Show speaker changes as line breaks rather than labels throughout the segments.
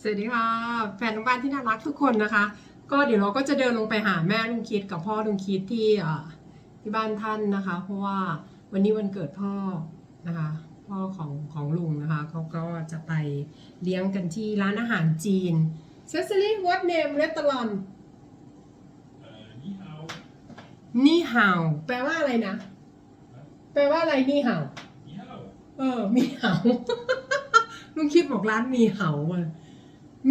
สวัสดีค่ะแฟนทางบ้านที่น่ารักทุกคนนะคะ ก็เดี๋ยวเราก็จะเดินลงไปหาแม่ลุงคิดกับพ่อลุงคิดที่อ่าที่บ้านท่านนะคะ เพราะว่าวันนี้วันเกิดพ่อนะคะ พ่อของของลุงนะคะเขาก็จะไปเลี้ยงกันที่ร้านอาหารจีน Cecily what name restaurant
เอ่อนี่เอา
นี่ห่าวแปลว่าอะไรนะ แปลว่าอะไรนี่ห่าว
นี่เอา
เออ มีเหาลุงคิดบอกร้านมีเหาอะ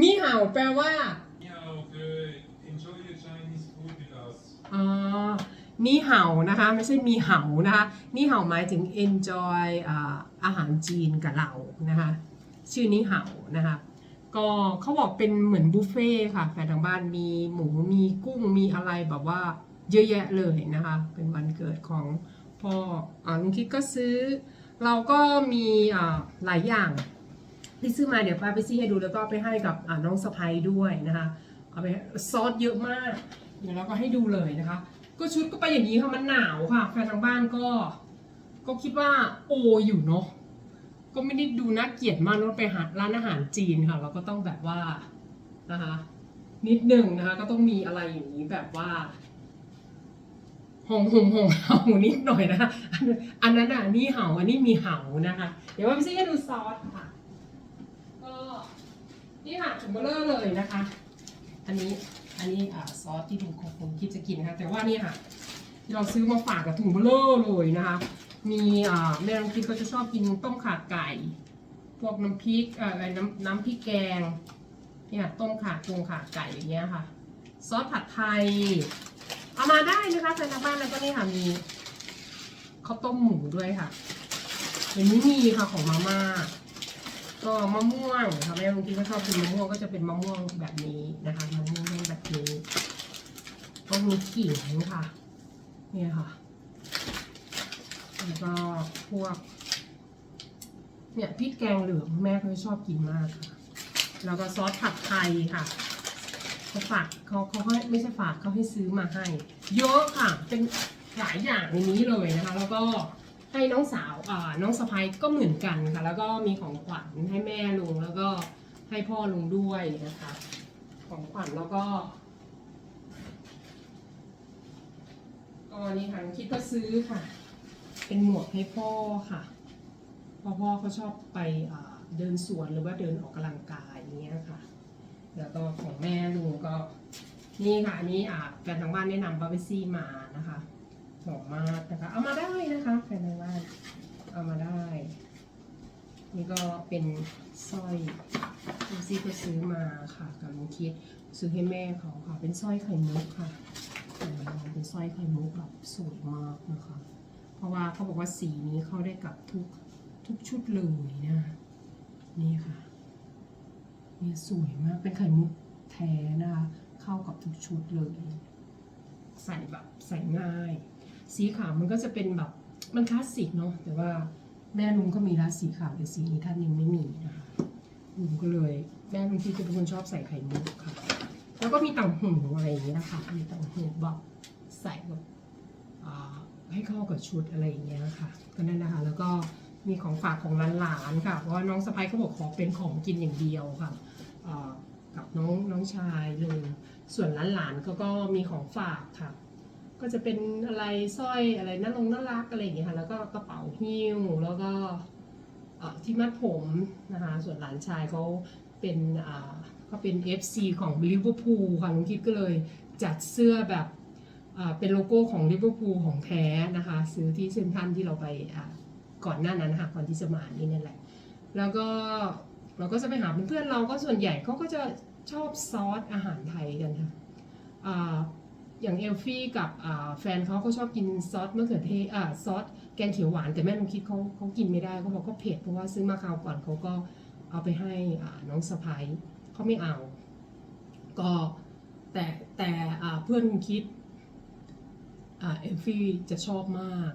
มีเห่าแปลว่า
นี่เอาคือ enjoy your Chinese food with us
อ๋อ นี่เห่านะคะ ไม่ใช่มีเห่านะคะ นี่เห่าหมายถึง enjoy อ่าอาหารจีนกับเรานะคะ ชื่อนี่เห่านะคะ ก็เขาบอกเป็นเหมือนบุฟเฟ่ต์ค่ะ แฟนทางบ้านมีหมู มีกุ้ง มีอะไรแบบว่าเยอะแยะเลยนะคะ เป็นวันเกิดของพ่ออ่าลุงคิดก็ซื้อ เราก็มีอ่าหลายอย่าง ที่ซื้อมาเดี๋ยวป้าไปซี่ให้ดูแล้วก็ไปให้กับน้องสะพ้ยด้วยนะคะเอาไปซอสเยอะมากเดี๋ยวเราก็ให้ดูเลยนะคะ ก็ชุดก็ไปอย่างนี้ค่ะมันหนาวค่ะแฟนทางบ้านก็ ก็คิดว่าโออยู่เนาะก็ไม่ได้ดูน่าเกลียดมากเนอะไปหาร้านอาหารจีนค่ะเราก็ต้องแบบว่านะคะนิดหนึ่งนะคะ ก็ต้องมีอะไรอย่างนี้แบบว่าหงหงหงเห่านิดหน่อยนะคะอันนั้นอะนี่เห่าอันนี้มีเห่านะคะ เดี๋ยวว่าพี่ซี่ให้ดูซอสค่ะ นี่ค่ะถุงเบลเลอร์เลยนะคะ อันนี้อันนี้อ่าซอสที่ถุงของผมคิดจะกินนะคะ แต่ว่านี่ค่ะเราซื้อมาฝากกับถุงเบลเลอร์เลยนะคะ มีอ่าแม่น้องคิดก็จะชอบกินต้มข่าไก่ พวกน้ำพริกอ่ออะไรน้ำน้ำพริกแกงเนี่ยต้มขาโครงข่าไก่อย่างเงี้ยค่ะ ซอสผัดไทย เอามาได้นะคะแฟนทางบ้านแล้วก็นี่ค่ะมีข้าวต้มหมูด้วยค่ะเดี๋ยวนี้มีค่ะของมาม่า ก็มะม่วงค่ะแม่บางทีก็ชอบกินมะม่วงก็จะเป็นมะม่วงแบบนี้นะคะมะม่วงแบบนี้ก็มีขิงค่ะนี่ค่ะแล้วก็พวก เนี่ยพริกแกงเหลืองแม่เขาชอบกินมากค่ะแล้วก็ซอสผัดไทยค่ะเขาฝากเขาเขาให้ไม่ใช่ฝากเขาให้ซื้อมาให้ เยอะค่ะ เป็นหลายอย่างในนี้เลยนะคะ แล้วก็ ให้น้องสาวอ่าน้องสะพ้ายก็เหมือนกันค่ะ แล้วก็มีของขวัญให้แม่ลุงแล้วก็ให้พ่อลุงด้วยนะคะ ของขวัญแล้วก็ก็นี่ค่ะคิดก็ซื้อค่ะ เป็นหมวกให้พ่อค่ะเพราะพ่อเขาชอบไปเดินสวนหรือว่าเดินออกกำลังกายอย่างเงี้ยค่ะ แล้วก็ของแม่ลุงก็นี่ค่ะอันนี้อ่แฟนทางบ้านแนะนำบาเบซี่มานะคะ หอมมากนะคะ เอามาได้นะคะแฟนทางบ้านเอามาได้ นี่ก็เป็นสร้อยลูซี่ก็ซื้อมาค่ะกับลุงคิดซื้อให้แม่เขาค่ะ เป็นสร้อยไข่มุกค่ะเป็นสร้อยไข่มุกแบบสวยมากนะคะ เพราะว่าเขาบอกว่าสีนี้เข้าได้กับทุกทุกชุดเลยนะนี่ค่ะเนี่ยสวยมากเป็นไข่มุกแท้นะคะ เข้ากับทุกชุดเลย ใส่แบบใส่ง่าย สีขาวมันก็จะเป็นแบบมันคลาสสิกเนาะแต่ว่าแม่ลุงก็มีร้านสีขาวแต่สีนี้ท่านยังไม่มีนะคะลุงก็เลยแม่ลุงที่จะเป็นคนชอบใส่ไข่มุกค่ะ แล้วก็มีต่างหูอะไรอย่างเงี้ยนะคะมีต่างหูแบบใส่แบบให้เข้ากับชุดอะไรอย่างเงี้ยค่ะก็นั่นนะคะ แล้วก็มีของฝากของหลานๆค่ะเพราะว่าน้องสะพ้ายเขาบอกขอเป็นของกินอย่างเดียวค่ะกับน้องน้องชายเลยส่วนหลานๆก็ก็มีของฝากค่ะ ก็จะเป็นอะไรสร้อยอะไรน่าลงน่ารักอะไรอย่างเงี้ยค่ะแล้วก็กระเป๋าหิ้วแล้วก็เอ่อที่มัดผมนะคะส่วนหลานชายเขาเป็นอ่าเขาเป็น FC ของลิเวอร์พูลค่ะลุงคิดก็เลยจัดเสื้อแบบอ่าเป็นโลโก้ของลิเวอร์พูลของแท้นะคะ ซื้อที่เซ็นทรัลที่เราไปอ่าก่อนหน้านั้นนะคะก่อนที่จะมานี่นั่นแหละ แล้วก็เราก็จะไปหาเพื่อนๆเราก็ส่วนใหญ่เขาก็จะชอบซอสอาหารไทยกันค่ะ อย่างเอลฟี่กับแฟนเขาก็ชอบกินซอสมะเขือเทศซอสแกงเขียวหวานแต่แม่ลงคิดเขาเขากินไม่ได้เขาบอกเขาเผ็ดเพราะว่าซื้อมาคราวก่อนเขาก็เอาไปให้น้องสะพ้ายเขาไม่เอา ก็แต่แต่เพื่อนคิดเอฟฟี่จะชอบมาก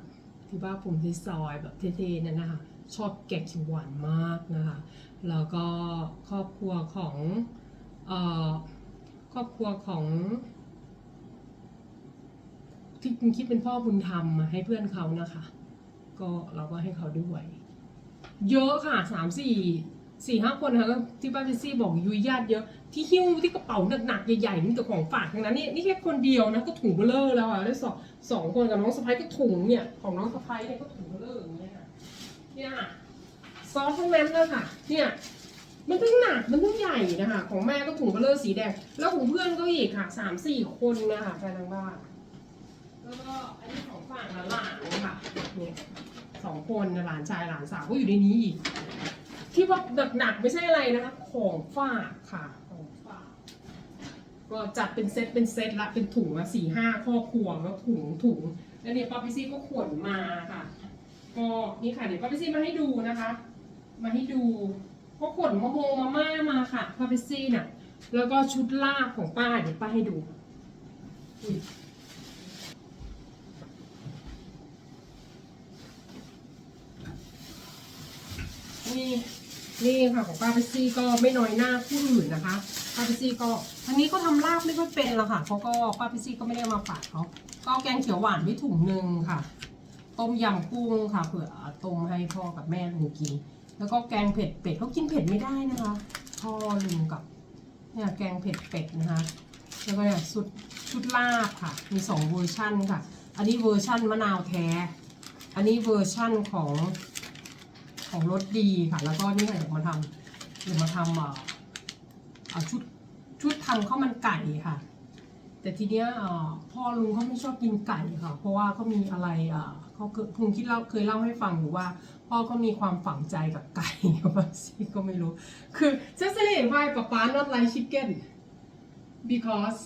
ที่ว่าผมที่ซอยแบบเท่ๆนั่นนะคะชอบแกงเขียวหวานมากนะคะแล้วก็ครอบครัวของอครอบครัวของ ที่คุณคิดเป็นพ่อบุญธรรมมาให้เพื่อนเขานะคะ ก็เราก็ให้เขาด้วย เยอะค่ะสามสี่สี่ห้าคนนะคะที่ป้าพิซซี่บอกยุยญาติเยอะที่หิ้วที่กระเป๋าหนักๆใหญ่ๆนี่แต่ของฝากทั้งนั้นนี่นี่แค่คนเดียวนะก็ถุงเบลเลอร์แล้วอะแล้วสองสองคนกับน้องสะพ้ายก็ถุงเนี่ยของน้องสะพ้ายเนี่ยก็ถุงเบลเลอร์อย่างเงี้ยเนี่ยซอสทั้งนั้นเลยค่ะ เนี่ยมันทั้งหนักมันทั้งใหญ่นะคะของแม่ก็ถุงเบลเลอร์สีแดง แล้วของเพื่อนก็อีกค่ะสามสี่คนนะคะแฟนทางบ้าน แล้วก็อันนี้ของฝากหลานๆค่ะเนี่ยสองคนหลานชายหลานสาวก็อยู่ในนี้อีกที่ว่าหนักๆไม่ใช่อะไรนะคะ ของฝากค่ะ ของฝากก็จัดเป็นเซตเป็นเซตละเป็นถุงละสี่ห้าครอบครัวแล้วถุงถุงแล้วเนี่ยป้าพิซี่ก็ขนมาค่ะ ก็นี่ค่ะเดี๋ยวป้าพิซี่มาให้ดูนะคะ มาให้ดูก็ขนมะโมมาม่ามาค่ะป้าพิซี่น่ะ แล้วก็ชุดลากของป้าเดี๋ยวป้าให้ดูอุ๊ยนี่ นี่ค่ะของป้าพิซี่ก็ไม่น้อยหน้าผู้อื่นนะคะป้าพิซี่ก็อันนี้ก็ทำลาบไม่ค่อยเป็นหรอกค่ะเขาก็ป้าพิซี่ก็ไม่ได้มาฝากเขาก็แกงเขียวหวานไว้ถุงหนึ่งค่ะ ต้มยำกุ้งค่ะเผื่อต้มให้พ่อกับแม่ลุงกิน แล้วก็แกงเผ็ดเป็ดเขากินเผ็ดไม่ได้นะคะพ่อลุงกับเนี่ยแกงเผ็ดเป็ดนะคะ แล้วก็เนี่ยชุดชุดลาบค่ะ มีสองเวอร์ชั่นค่ะ อันนี้เวอร์ชั่นมะนาวแท้ อันนี้เวอร์ชั่นของ ของรสดีค่ะ แล้วก็นี่ค่ะเดี๋ยวมาทำเดี๋ยวมาทำเอ่อเอ่อชุดชุดทำข้าวมันไก่ค่ะ แต่ทีเนี้ยเอ่อพ่อลุงเขาไม่ชอบกินไก่ค่ะ เพราะว่าเขามีอะไรเอ่อเขาเคยพุงคิดเล่าเคยเล่าให้ฟังอยู่ว่า พ่อก็มีความฝังใจกับไก่บางทีก็ไม่รู้ คือ just say why ป๊าป๊า not like chicken because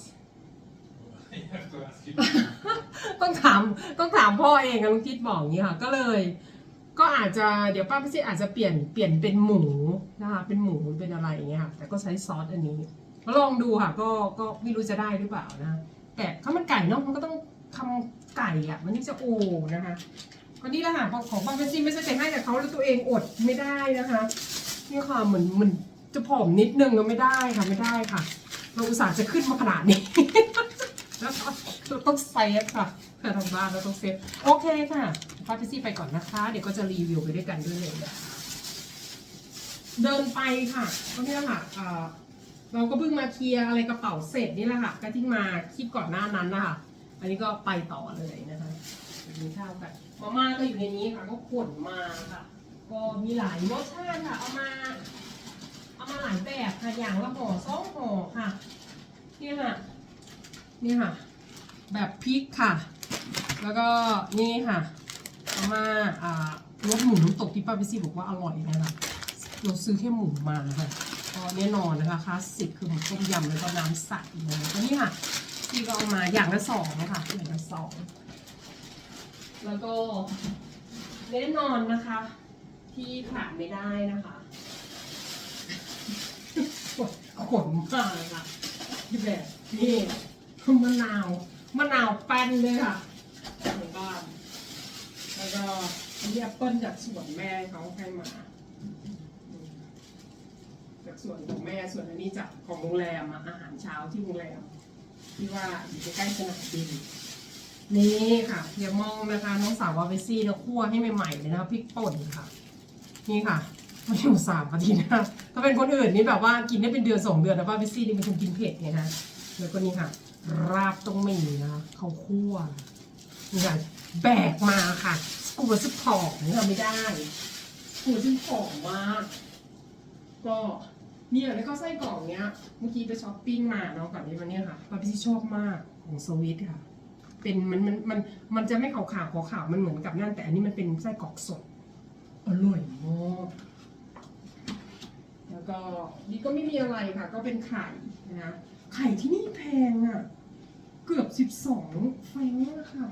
I have to ask you.
ต้องถามต้องถามพ่อเองอะลุงคิดบอกอย่างนี้ค่ะ ก็เลย ก็อาจจะเดี๋ยวป้าพี่ซี่อาจจะเปลี่ยนเปลี่ยนเป็นหมูนะคะเป็นหมูเป็นอะไรอย่างเงี้ยค่ะแต่ก็ใช้ซอสอันนี้ลองดูค่ะก็ก็ไม่รู้จะได้หรือเปล่านะ แต่ข้าวมันไก่เนาะมันก็ต้องทำไก่อะมันนี่จะโอ้นะคะก็นี่แหละค่ะของป้าพี่ซี่ไม่ใช่แต่ให้แต่เขาแล้วตัวเองอดไม่ได้นะคะนี่ค่ะเหมือนเหมือนจะผอมนิดนึงก็ไม่ได้ค่ะไม่ได้ค่ะ เราอุตส่าห์จะขึ้นมาขนาดนี้แล้วก็ต้องเซฟค่ะเพื่อทำบ้านเราต้องเซฟโอเคค่ะ ป้าพิซี่ไปก่อนนะคะ เดี๋ยวก็จะรีวิวไปด้วยกันด้วยเลยนะคะเดินไปค่ะก็เนี่ยค่ะเราก็เพิ่งมาเคลียร์อะไรกระเป๋าเสร็จนี่แหละค่ะ ก็ที่มาคลิปก่อนหน้านั้นนะคะอันนี้ก็ไปต่อเลยนะคะกินข้าวกันมาม่าก็อยู่ในนี้ค่ะ ก็ขนมาค่ะ ก็มีหลายรสชาติค่ะ เอามา เอามาหลายแบบค่ะ อย่างละห่อสองห่อค่ะนี่ค่ะนี่ค่ะ แบบพริกค่ะ แล้วก็นี่ค่ะ อามาอ่ารสหมูน้ำตกที่ป้าพิซี่บอกว่าอร่อยนะคะเราซื้อแค่หมูมาค่ะก็แน่นอนนะคะคลาสสิกคือหมูต้มยำแล้วก็น้ำใสนะคะก็นี่ค่ะที่ก็เอามาอย่างละสองนะคะอย่างละสองแล้วก็แน่นอนนะคะ ที่ขาดไม่ได้นะคะขนมาค่ะที่แบบนี่มะนาวมะนาวแป้นเลยค่ะในบ้านแล้วก็อั นนี้แอปเปิลจากสวนแม่เขาให้มา จากส่วนของแม่ส่วนอันนี้จากของโรงแรมอะอาหารเช้าที่โรงแรม ที่ว่าอยู่ใกล้ๆสนามบินนี่ค่ะเพียมองนะคะ น้องสาววาเวซี่แล้วคั่วให้ใหม่ๆเลยนะคะพริกป่นค่ะ นี่ค่ะมาอยู่สามอาทิตย์นะถ้าเป็นคนอื่นนี่แบบว่ากินได้เป็นเดือนสองเดือนนะว่าเวซี่นี่เป็นคนกินเผ็ดไงนะแล้วก็นี่ค่ะ ราบต้องมีนะคะเขาคั่วนี่ค่ะแบกมาค่ะ กลัวจะผอมนี่ทำไม่ได้กลัวจะผอมมากก็เนี่ยแล้วก็ไส้กรอกเนี้ย เมื่อกี้ไปช้อปปิ้งมาเนาะกับนี้มันเนี่ยค่ะปาพี่ชอบมากของสวิตค่ะ เป็นมันมันมันมันจะไม่ขาวขาวขาวขาวมันเหมือนกับนั่นแต่อันนี้มันเป็นไส้กรอกสดอร่อยมากแล้วก็นี่ก็ไม่มีอะไรค่ะ ก็เป็นไข่นะไข่ที่นี่แพงอะ เกือบสิบสองแฟงค์อะค่ะ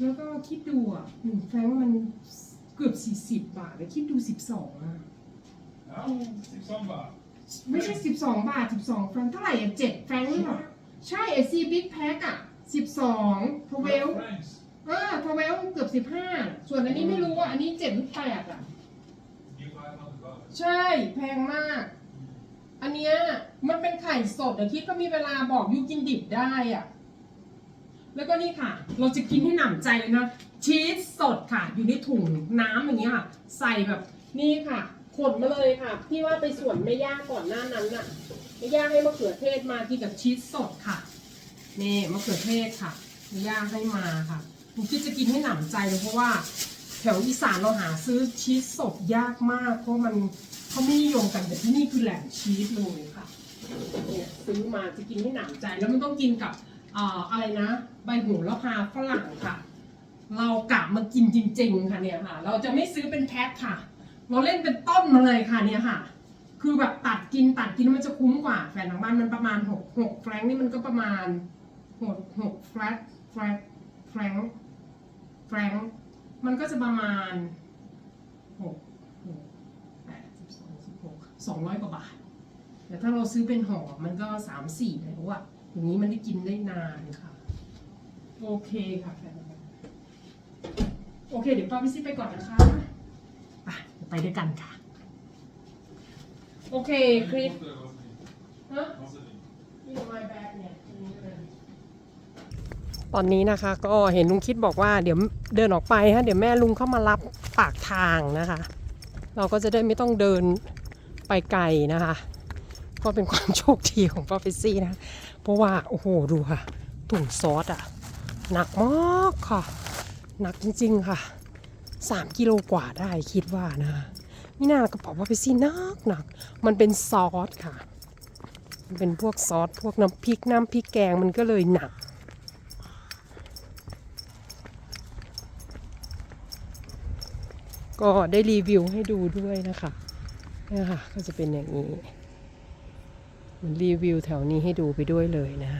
แล้วก็คิดดูอะหนึ่งแฟรงค์มันเกือบสี่สิบบาทแล้วคิดดูสิบสองอะ
Ja, six on bara.
ไม่ใช่สิบสองบาทสิบสองแฟรงค์เท่าไหร่อะเจ็ดแฟรงค์เหรอใช่ไอซีบิ๊กแพ็คอะสิบสองทเวล
Twelve francs.
เออทเวลเกือบสิบห้าส่วนอันนี้ไม่รู้ว่าอันนี้เจ็ดหรือแปดอะ
You buy another bar.
ใช่แพงมาก อันเนี้ยมันเป็นไข่สดอะคิดก็มีเวลาบอกยูกินดิบได้อะ แล้วก็นี่ค่ะ เราจะกินให้หนำใจเลยนะ ชีสสดค่ะ อยู่ในถุงน้ำอย่างเงี้ยค่ะ ใส่แบบนี่ค่ะ ขนมาเลยค่ะ พี่ว่าไปสวนแม่ย่าก่อนหน้านั้นน่ะแม่ย่าให้มะเขือเทศมากินกับชีสสดค่ะ นี่มะเขือเทศค่ะแม่ย่าให้มาค่ะหนูคิดจะกินให้หนำใจเลยเพราะว่าแถวอีสานเราหาซื้อชีสสดยากมาก เพราะมันเขาไม่นิยมกันแต่ที่นี่คือแหล่งชีสเลยค่ะเนี่ยซื้อมาจะกินให้หนำใจแล้วมันต้องกินกับอ่ออะไรนะ ใบโหูละพาฝรั่งค่ะ เรากะมากินจริง ๆ ค่ะเนี่ยค่ะ เราจะไม่ซื้อเป็นแพ็คค่ะ เราเล่นเป็นต้นมาเลยค่ะเนี่ยค่ะ คือแบบตัดกินตัดกินมันจะคุ้มกว่าแฟนทางบ้านมันประมาณหกหกแฟรงนี่มันก็ประมาณหกหกแฟรงแฟรงแฟรงแฟรงมันก็จะประมาณหกหกแปดสิบสองสิบหกสองร้อยกว่าบาทแต่ถ้าเราซื้อเป็นห่อมันก็สามสี่แล้วอะอย่างนี้มันได้กินได้นานค่ะ โอเคค่ะแฟนโอเค เดี๋ยวป้าพิซี่ไปก่อนนะคะ ไปเดี๋ยวไปด้วยกันค่ะ โอเคคลิป
Water, Rosalie.
ฮะ
Rosalie.
นี่ไมแบ็กเนี่ยตอนนี้นะคะก็เห็นลุงคิดบอกว่าเดี๋ยวเดินออกไปฮะเดี๋ยวแม่ลุงเข้ามารับปากทางนะคะ เราก็จะได้ไม่ต้องเดินไปไกลนะคะ ก็เป็นความโชคดีของป้าเฟซซี่นะ เพราะว่า โอ้โห ดูค่ะถุงซอสอะ หนักมากค่ะ หนักจริง ๆค่ะ 3 กิโลกว่าได้คิดว่านะนี่นากระเป๋าป้าเฟซซี่หนักหนัก มันเป็นซอสค่ะ มันเป็นพวกซอสพวกน้ำพริกน้ำพริกแกงมันก็เลยหนักก็ได้รีวิวให้ดูด้วยนะคะนี่ค่ะก็จะเป็นอย่างนี้มือนรีวิวแถวนี้ให้ดูไปด้วยเลยนะ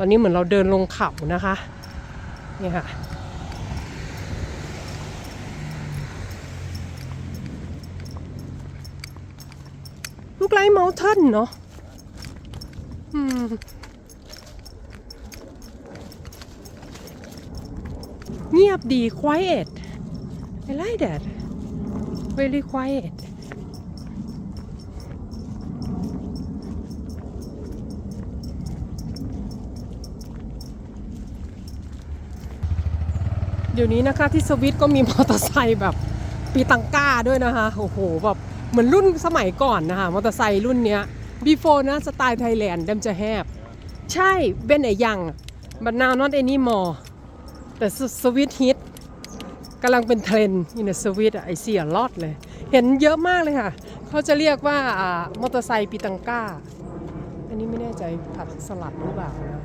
ตอนนี้เหมือนเราเดินลงเขานะคะนี่ค่ะลูกไล่เมลเทนเนาะอืมเงียบดี quiet I like that very quiet ดี๋ยวนี้นะคะที่สวิตก็มีมอเตอร์ไซค์แบบปีตังก้าด้วยนะคะโอ้โหแบบเหมือนรุ่นสมัยก่อนนะคะมอเตอร์ไซค์รุ่นเนี้ย before นะสไตล์ไทยแลนด์เดมจะแฮบใช่เป็นไอยัง but now not anymore แต่สวิตฮิตกำลังเป็นเทรนด์อินสวิตไอเสียลอดเลย เห็นเยอะมากเลยค่ะ เขาจะเรียกว่ามอเตอร์ไซค์ปีตังก้า อันนี้ไม่แน่ใจผัดสลัดหรือเปล่านะ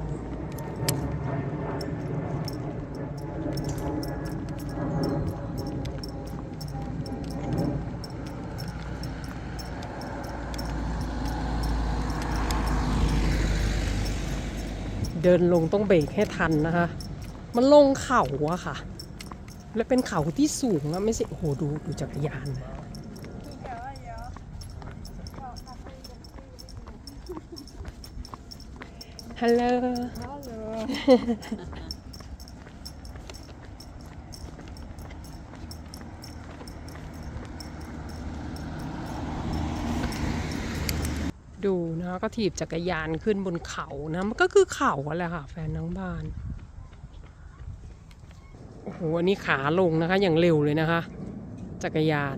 เดินลงต้องเบรกให้ทันนะคะ มันลงเขาอะค่ะ และเป็นเขาที่สูงอะไม่ใช่โอ้โหดูดูจักรยานนะฮัลโหล ดูนะก็ถีบจักรยานขึ้นบนเขานะมันก็คือเขาอะแหละค่ะแฟนทั้งบานโอ้โหอันนี้ขาลงนะคะอย่างเร็วเลยนะคะ จักรยาน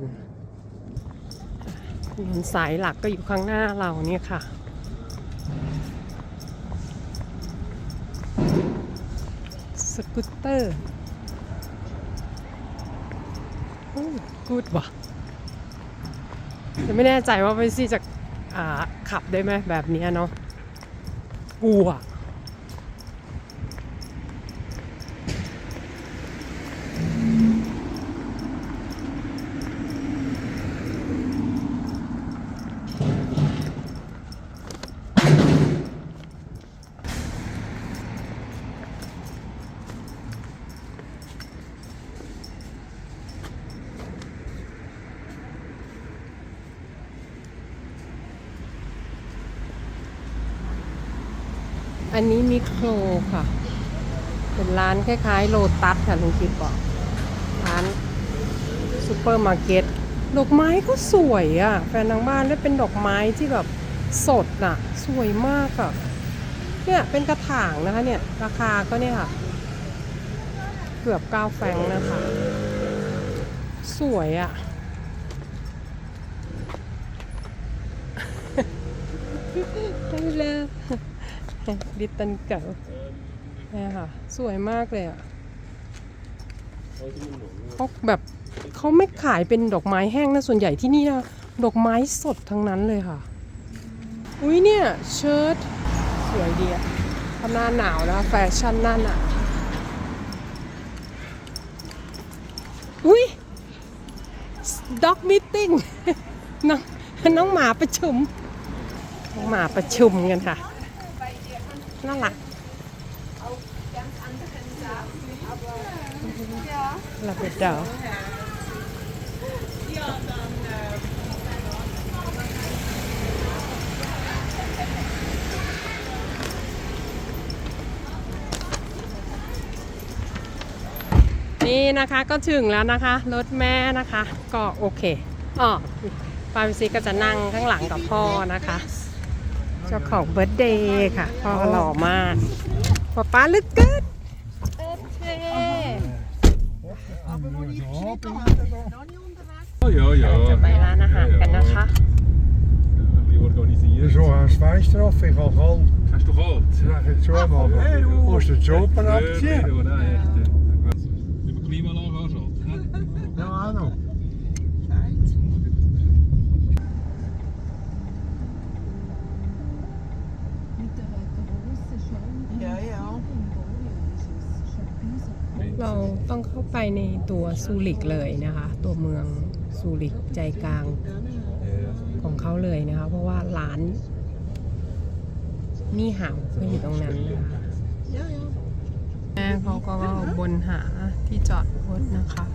ถนนสายหลักก็อยู่ข้างหน้าเราเนี่ยค่ะสกูตเตอร์กูดว่ะแต่ไม่แน่ใจว่าไปซี่จะอ่า ขับได้ไหมแบบนี้เนาะกลัว อันนี้มิโครค่ะ เป็นร้านคล้ายๆ โลตัสค่ะลุงคิดบอกร้านซูเปอร์มาร์เก็ตดอกไม้ก็สวยอะ่ะ แฟนทางบ้านได้เป็นดอกไม้ที่แบบสดน่ะ สวยมากอะ่ะเนี่ยเป็นกระถางนะคะเนี่ย ราคาก็เนี่ยค่ะ เกือบเก้าแฟงนะคะ สวยอะ่ะ I love ดิตันเก๋าเนี่ยค่ะ สวยมากเลยอะเขาแบบเขาไม่ขายเป็นดอกไม้แห้งนะ ส่วนใหญ่ที่นี่นะ ดอกไม้สดทั้งนั้นเลยค่ะ อุ้ยเนี่ย เชิ้ตสวยดีอะเพราะหน้าหนาวนะ แฟชั่นหน้าหนาวอุ้ยด็อกมิทติ้งน้องน้องหมาประชุม น้องหมาประชุมกันค่ะ น่ารักลาเบดอนี่นะคะก็ถึงแล้วนะคะ รถแม่นะคะ ก็โอเคอ๋อปาวิซีก็จะนั่งข้างหลังกับพ่อนะคะ เจ้าของเบิร์ดเดย์ค่ะ พ่อหล่อมากป๊าป๊าลึกเกินโอเค
Oh ja, ja.
จะไปร้านอาหารกันนะคะ
Die organisieren.
Zo aan het Zwijnstraf, ik ga gewoon
Hast du kalt?
zeg het zo maar. Als het zo op een
Nee,
appeltje.
nee, nee, echt. hè. Über Klimaanlage anschalten. hè?
Ja, Arno.
Ja, ja.
เราต้องเข้า ไปในตัวซูริกเลยนะคะ ตัวเมืองซูริกใจกลางของเขาเลยนะคะ เพราะว่าร้านนี่หาวก็อยู่ตรงนั้นนะคะแม่เขาก็บนหาที่จอดรถนะคะ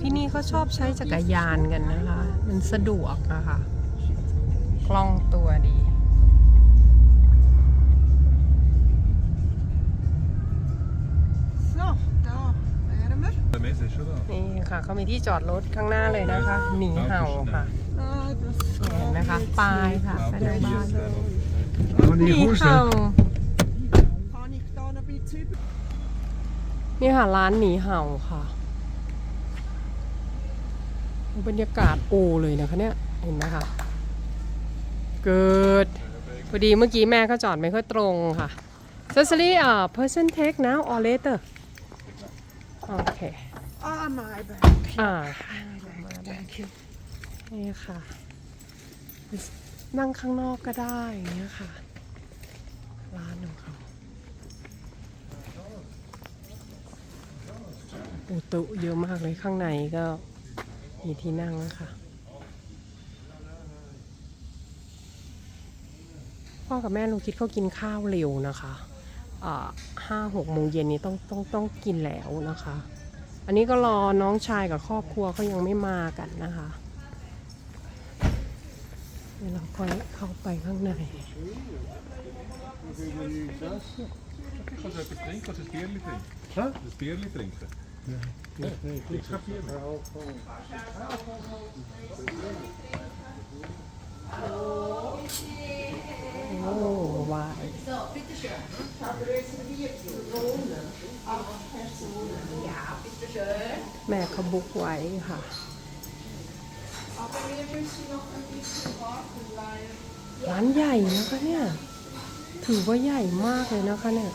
ที่นี่เขาชอบใช้จักรยานกันนะคะ มันสะดวกนะคะคล่องตัวดี นี่ค่ะเขามีที่จอดรถข้างหน้าเลยนะคะ หนีเห่าค่ะ
Ah, dat is
เห็นไหมคะปลายค่ะไปทางบ้าน
Maar
หนี
niet goed
เห่า
Kan ik daar een beetje über?
นี่ค่ะร้านหนีเห่าค่ะบรรยากาศโอเลยนะคะเนี่ยเห็นไหมคะเกิดพอดีเมื่อกี้แม่ก็จอดไม่ค่อยตรงค่ะ s e s a r y uh person take now or later โอเค
Ah, my bad.
อ่านี่ค่ะนั่งข้างนอกก็ได้อย่างเงี้ยค่ะ ร้านของเขาอุตุเยอะมากเลยข้างในก็มีที่นั่งนะคะพ่อกับแม่ลุงคิดเขากินข้าวเร็วนะคะอ่าห้าหกโมงเย็นนี้ต้องต้องต้องกินแล้วนะคะ อันนี้ก็รอน้องชายกับครอบครัวเขายังไม่มากันนะคะเดี๋ยวเราค่อยเข้าไปข้างใน
Ik ga zo even drinken, als het biertje drinken.
Huh?
Het biertje drinken. Ik ga bier drinken.
โอ้วาย แม่เขาบุกไว้ค่ะ ร้านใหญ่นะคะเนี่ย ถือว่าใหญ่มากเลยนะคะเนี่ย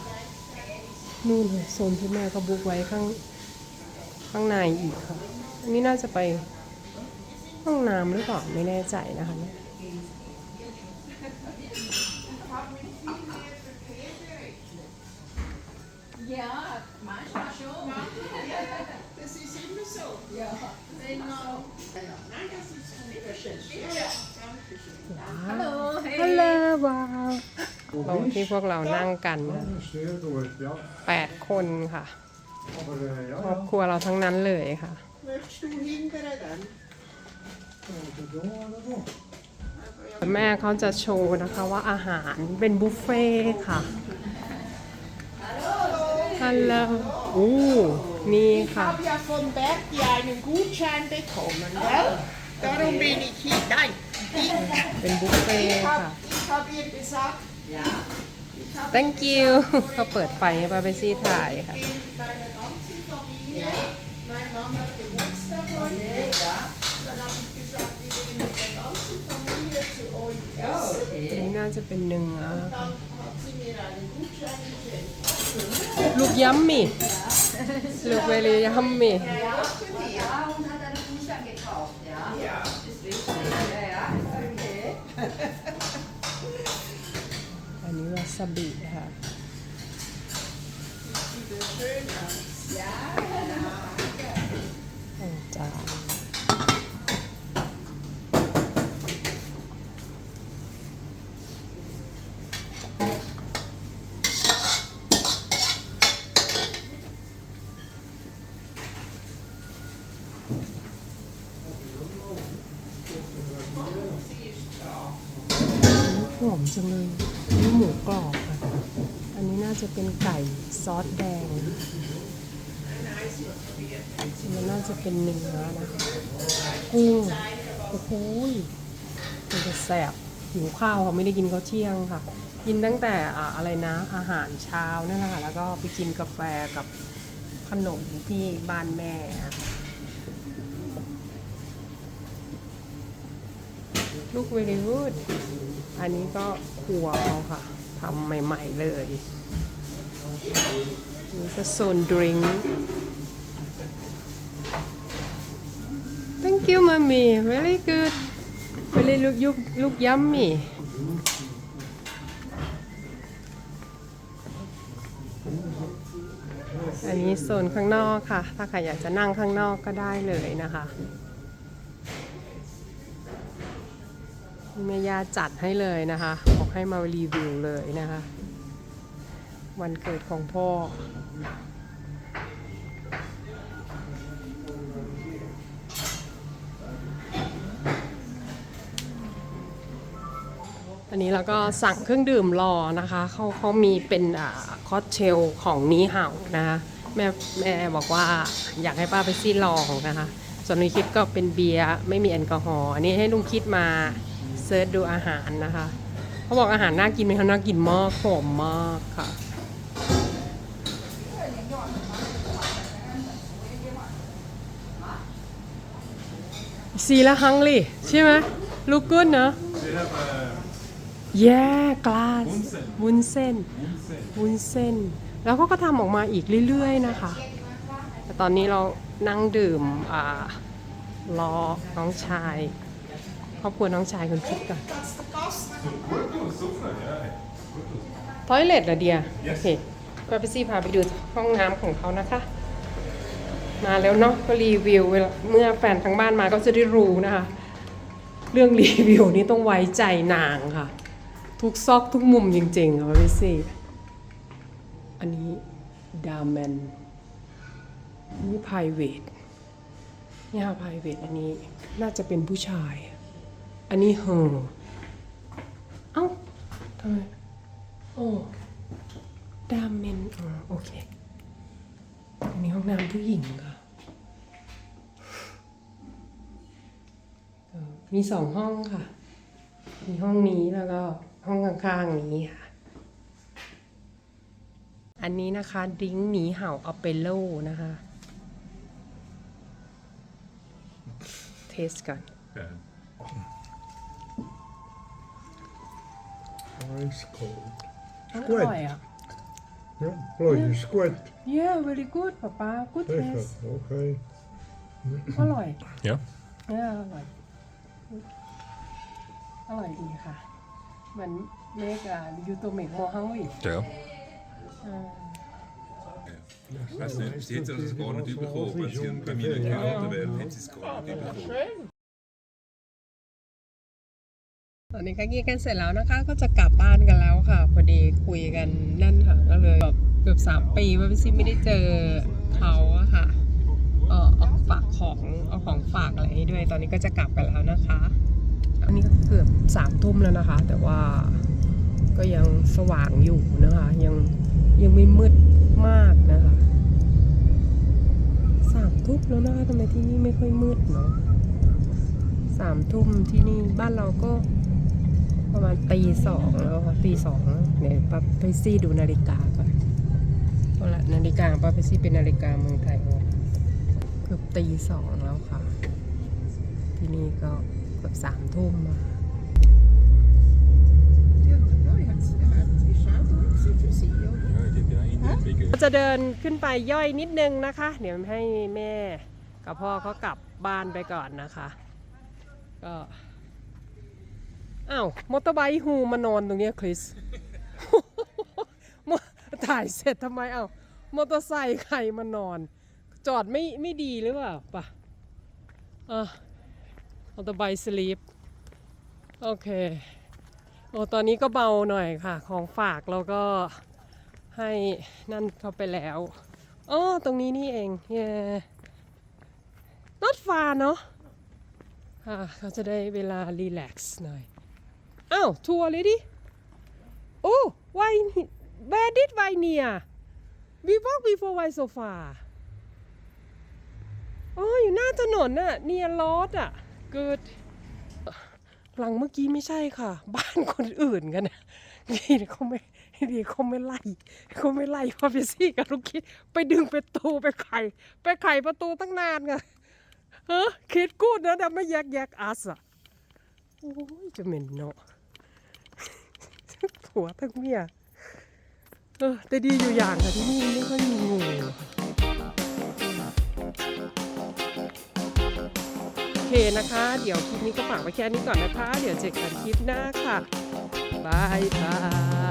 นู่นเลยโซนที่แม่เขาบุกไว้ข้างข้างในอีกค่ะ อันนี้น่าจะไปห้องน้ำหรือเปล่าไม่แน่ใจนะคะเนี่ย
Ja, manchmal schon.
Das ist immer so.
Ja.
Wenn, äh, nein, das ist bitteschön. Ja, danke schön.
Hallo,
ฮัลโหล
hey.
ว้าวตรงที่พวกเรานั่งกันนะ
Stuur door, ja.
แปดคนค่ะ
Maar eh,
ครอบ
ja,
ครัวเราทั้งนั้นเลยค่ะ
Möchtest du hindern dann?
ja. Dat doen we dan ook.
แม่เขาจะโชว์นะคะว่าอาหารเป็นบุฟเฟ่ต์ค่ะ ฮัลโหลอู้นี่
Ich
ค่ะ
habe ja von Berti einen Gutschein bekommen, gell? Darum bin ich hier. Nein,
เป็นบุฟเฟ่ต์
ich
ค่ะ
habe ich hab ihr gesagt,
thank you เขาเปิดไฟให้ปาเปซี่ถ่ายค่ะ
in meiner ganzen Familie, mein Mann hat Geburtstag heute, dann habe ich gesagt, wir gehen mit der ganzen Familie
อันนี้น่าจะเป็นเนื้อลู กยัมมี่ลูกเวลียัมมี่
Ja, und hat eine Dusche gekauft, ja? Ja. Ist richtig. Ja, ja, okay.
อันนี้วาซาบิค่ะ อมจังเลยนี่หมูกรอบค่ะ อันนี้น่าจะเป็นไก่ซอสแดงมันน่าจะเป็นเนื้อนะกุ้งโอ้โหมันจะแสบหิวข้าวค่ะไม่ได้กินข้าวเที่ยงค่ะ กินตั้งแต่อ่าอะไรนะอาหารเช้านั่นแหละค่ะแล้วก็ไปกินกาแฟกับขนมที่บ้านแม่ลูกเวลีวูด อันนี้ก็ครัวเอาค่ะทำใหม่ ๆ เลยนี่ก็โซนดริง Thank you, mommy. Very good. Very look, look, look yummy. อันนี้โซนข้างนอกค่ะ ถ้าใครอยากจะนั่งข้างนอกก็ได้เลยนะคะ แม่ยาจัดให้เลยนะคะบอกให้มารีวิวเลยนะคะ วันเกิดของพ่อ อันนี้เราก็สั่งเครื่องดื่มรอนะคะ เขาเขามีเป็นอ่าคอสเทลของนี้เห่านะคะแม่แม่บอกว่าอยากให้ป้าไปซี่ลองนะคะ ส่วนลุงคิดก็เป็นเบียร์ไม่มีแอลกอฮอล์อันนี้ให้ลุงคิดมา เซิร์ชดูอาหารนะคะ เขาบอกอาหารน่ากินไหมคะน่ากินมากหอมมากค่ะ สีละฮังลี่ใช่ไหมลูกกุ้นเนอะ
They have uh,
แย่กลาส
Wunsen
วุ้นเส้นวุ้นเส้น แล้วก็ก็ทำออกมาอีกเรื่อยๆนะคะ แต่ตอนนี้เรานั่งดื่มอรอน้องชาย ครอบครัวน้องชายคุณคิดก่อน
Workers, sofa, yeah.
ทอยเล็ตเหรอเดีย
Yes
โอเคก็ไปซี่พาไปดูห้องน้ำของเขานะคะ มาแล้วเนาะก็รีวิวเวลาเมื่อแฟนทางบ้านมาก็จะได้รู้นะคะ เรื่องรีวิวนี้ต้องไว้ใจนางค่ะ ทุกซอกทุกมุมจริงๆค่ะพี่ซี่ อันนี้ดาแมนนี่ private เนี่ยค่ะ private อันนี้น่าจะเป็นผู้ชาย อันนี้เฮอเอ้าทำไมโอ้ดาเมนอ๋อโอเค อันนี้ห้องน้ำผู้หญิงค่ะเออมีสองห้องค่ะ มีห้องนี้แล้วก็ห้องข้างๆนี้ค่ะ อันนี้นะคะดริงก์หนีเห่าอเปโลนะคะ เทสก่อน
Ice cold.
อ
Squid.
ร่อยอะ
Ja, bloody squid.
yeah very good ป๊าป๊า good
Zeg
taste
het, oké.
อร่อย
Ja.
เนี่ยอร่อย อร่อยดีค่ะเหมือนเมกอะยูโตเมกโมฮังวิ
Ja.
อ่า
Weißt du, bis jetzt hat es gar nicht überkommen. Wenn sie bei mir nicht geraten wären, hätte sie es gar
ตอนนี้ก็กินกันเสร็จแล้วนะคะ ก็จะกลับบ้านกันแล้วค่ะ พอดีคุยกันนั่นค่ะก็เลยแบบเกือบสามปีว่าพี่ซิไม่ได้เจอเขาอะค่ะเออเอาฝากของเอาของฝากอะไรให้ด้วย ตอนนี้ก็จะกลับกันแล้วนะคะ อันนี้ก็เกือบสามทุ่มแล้วนะคะ แต่ว่าก็ยังสว่างอยู่นะคะ ยังยังไม่มืดมากนะคะสามทุ่มแล้วนะคะทำไมที่นี่ไม่ค่อยมืดเนาะสามทุ่มที่นี่บ้านเราก็ ประมาณตีสองแล้วค่ะตีสองเนี่ยป้าไปซี่ดูนาฬิกาก่อนเอาละนาฬิกาป้าไปซี่เป็นนาฬิกาเมืองไทยเกือบตีสองแล้วค่ะ ที่นี่ก็เกือบสามทุ่มมาจะเดินขึ้นไปย่อยนิดนึงนะคะ เดี๋ยวให้แม่กับพ่อเขากลับบ้านไปก่อนนะคะ ก็ อ้าวมอเตอร์ไบค์ฮูมานอนตรงนี้คริสถ่ายเสร็จทำไมเอ้ามอเตอร์ไซค์ใครมานอน จอดไม่ไม่ดีหรือเปล่าปะอะมอเตอร์ไบค์สลีปโอเคโอ้ตอนนี้ก็เบาหน่อยค่ะ ของฝากเราก็ให้นั่นเข้าไปแล้วอ๋อตรงนี้นี่เองเย่ not far เนาะค่ะเขาจะได้เวลารีแลกซ์หน่อย อ้าว ทัวร์เลยดิ โอ้ไว where did ไวเนีย we walk before ไว so far อ๋อ อยู่หน้าถนนน่ะ เนียลอดอะ good หลังเมื่อกี้ไม่ใช่ค่ะ บ้านคนอื่นกันนะนี่เขาไม่ดีเขาไม่ไล่เขาไม่ไล่พ่อพี่ซี่กับลูกคิด ไปดึงประตูไปไขไปไขประตูตั้งนานไงเออคิดกูดนะแต่ไม่แยกแยกอัสอะ โอ้ยจะเหม็นเนาะ ผัวทั้งเมียเออแต่ดีอยู่อย่างค่ะที่นี่ไม่ค่อยมีงูโอเคนะคะ เดี๋ยวคลิปนี้ก็ฝากไว้แค่นี้ก่อนนะคะ เดี๋ยวเจอกันคลิปหน้าค่ะบายบาย